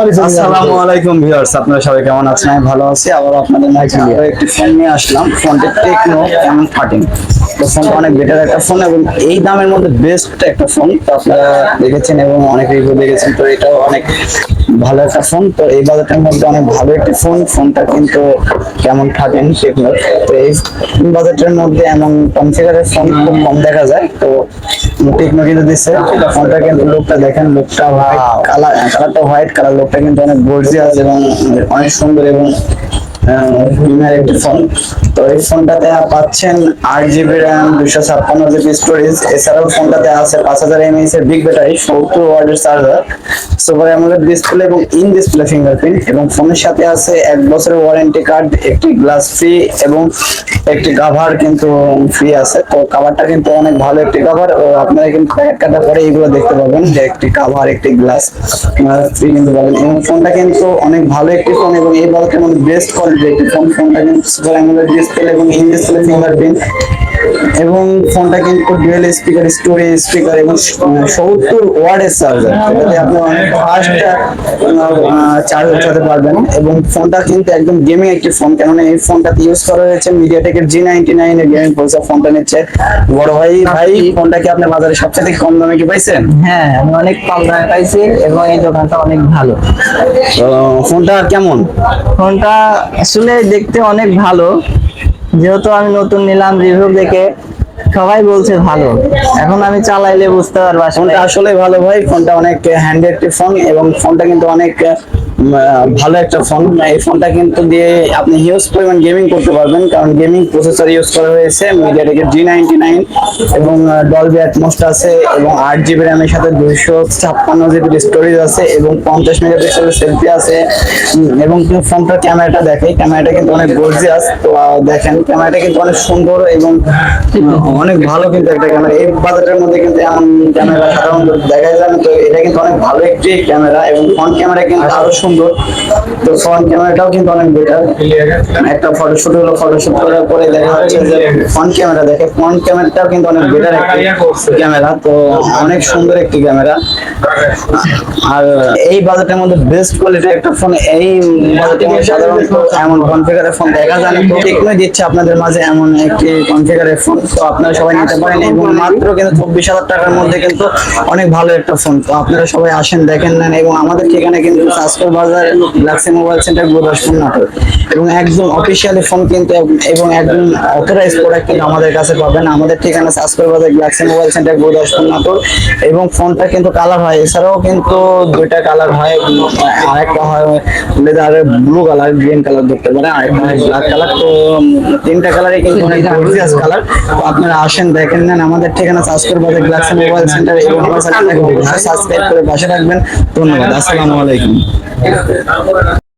আসসালামু আলাইকুম ভিউয়ার্স, আপনারা সবাই কেমন আছেন? আমি ভালো আছি। আবার আপনাদের মাঝে একটি ফোন নিয়ে আসলাম। ফোনটি টেকনো এম থার্টিন তো ফোনটা অনেক বেটার একটা ফোন এবং এই দামের মধ্যে বেস্ট একটা ফোন তো আপনারা দেখেছেন এবং অনেক রিভিউ দেখেছেন, তো এটাও অনেক ভালো একটা ফোন তো এই বাজেটের মধ্যে অনেক ভালো একটি ফোন ফোনটা কিন্তু কেমন থাকেন সেগুলো। তো এই বাজেটের মধ্যে এমন কনফিগারের ফোন খুব কম দেখা যায়, তো টেকনো কিন্তু দিচ্ছে। ফোনটা কিন্তু লোকটা দেখেন লোকটা কালার কালারটা হোয়াইট কালার লোকটা কিন্তু অনেক গর্জিয়াস এবং অনেক সুন্দর এবং প্রিমিয়ার একটি ফোন তো এই ফোনটাতে পাচ্ছেন আট জিবি র্যাম দুশো ছাপ্পান্ন জিবি স্টোরেজ এছাড়াও ফোনটাতে আছে পাঁচ হাজার এর বিগ ব্যাটারি ওয়াটের চার্জার সুপার অ্যামোলেড ডিসপ্লে এবং ইন ডিসপ্লে ফিঙ্গারপ্রিন্ট এবং ফোনের সাথে আছে এক বছরের ওয়ারেন্টি কার্ড একটি গ্লাস ফ্রি এবং একটি কাভার কিন্তু ফ্রি আছে। তো কাভারটা কিন্তু অনেক ভালো একটি কাভার ও আপনারা কিন্তু প্যাকেট কাটা পরে এইগুলো দেখতে পাবেন যে একটি কাভার একটি গ্লাস ফ্রি কিন্তু পাবেন। এবং ফোনটা কিন্তু অনেক ভালো একটি ফোন এবং এই বালকের মধ্যে বেস্ট ফোন ফোনটা কিন্তু সুপার অ্যামোলেড ডিসপ্লে এবং ইন ডিসপ্লে ফিঙ্গারপ্রিন্ট এবং ফোনটা কিন্তু ডুয়েল স্পিকার স্টোরেজ স্পিকার এবং সত্তর ওয়ার্ডের চার্জার। যেটাতে আপনি অনেক ফাস্ট চার্জ উঠাতে পারবেন এবং ফোনটা কিন্তু একদম গেমিং একটি ফোন। কেননা এই ফোনটাতে ইউজ করা হয়েছে মিডিয়াটেকের জি নাইনটি নাইন এর গেমিং প্রসেসর ফোনটা নিচ্ছে বড় ভাই। ভাই ফোনটা কি আপনার বাজারে সবচেয়ে কম দামে কি পাইছেন? হ্যাঁ আমি অনেক কম দামে পাইছি এবং এই দোকানটা অনেক ভালো। তো ফোনটা কেমন? ফোনটা আসলে দেখতে অনেক ভালো। যেহেতু আমি নতুন নিলাম রিভিউ দেখে সবাই বলছে ভালো। এখন আমি চালাইলে বুঝতে পারব ফোনটা আসলে ভালো ভাই ফোনটা অনেক হ্যান্ডি একটি ফোন এবং ফোনটা কিন্তু অনেক ভালো একটা ফোন এই ফোনটা কিন্তু দিয়ে আপনি হিউজ পরিমাণ গেমিং করতে পারবেন কারণ গেমিং প্রসেসর ইউজ করা হয়েছে মিডিয়াটেকের জি নাইনটি নাইন এবং ডলবি অ্যাটমোস্ট আছে এবং আট জিবি র্যামের সাথে দুইশো ছাপ্পান্ন জিবি স্টোরেজ আছে এবং পঞ্চাশ মেগাপিক্সেলের সেলফি আছে। এবং ফোনটার ক্যামেরাটা দেখে ক্যামেরাটা কিন্তু অনেক গর্জিয়াস তো দেখেন ক্যামেরাটা কিন্তু অনেক সুন্দর এবং অনেক ভালো কিন্তু একটা ক্যামেরা এই বাজারের মধ্যে কিন্তু এমন ক্যামেরা সাধারণত দেখা যায় না। তো এটা কিন্তু অনেক ভালো একটি ক্যামেরা এবং ফ্রন্ট ক্যামেরা কিন্তু আরও সুন্দর। তো ফ্রন্ট ক্যামেরাটাও কিন্তু অনেক বেটার একটা ফটোশুট হলো ফটোশুট করার পরে দেখা যাচ্ছে যে ফ্রন্ট ক্যামেরা দেখে ফ্রন্ট ক্যামেরাটাও কিন্তু অনেক বেটার একটি ক্যামেরা তো অনেক সুন্দর একটি ক্যামেরা আর এই বাজেটের মধ্যে বেস্ট কোয়ালিটির একটা ফোন এই বাজেটের মধ্যে সাধারণত এমন কনফিগারের ফোন দেখা যায় না। তো টেকনোই দিচ্ছে আপনাদের মাঝে এমন একটি কনফিগারের ফোন তো আপনারা সবাই নিতে পারেন এবং মাত্র কিন্তু চব্বিশ হাজার টাকার মধ্যে কিন্তু অনেক ভালো একটা ফোন তো আপনারা সবাই আসেন দেখেন নেন এবং আমাদের ঠিকানা কিন্তু Saskar Bazar Galaxy mobile centre Gurdaspur Natore এবং একদম অফিসিয়ালি ফোন কিন্তু এবং একদম অথরাইজ প্রোডাক্ট কিন্তু আমাদের কাছে পাবেন। আমাদের ঠিকানা Saskar Bazar Galaxy mobile centre Gurdaspur Natore এবং ফোনটা কিন্তু কালার হয় এছাড়াও কিন্তু দুইটা কালার হয় আরেকটা হয় leather blue colour green colour দেখতে পারেন আরেকটা হয় ব্ল্যাক কালার তো তিনটা কালারই কিন্তু অনেক গর্জিয়াস কালার তো আপনারা আসেন, দেখেন নেন, আমাদের ঠিকানা Saskar Bazar Galaxy mobile centre এবং আমার সাথে সাবস্ক্রাইব করে পাশে রাখবেন ধন্যবাদ, আসসালামু আলাইকুম।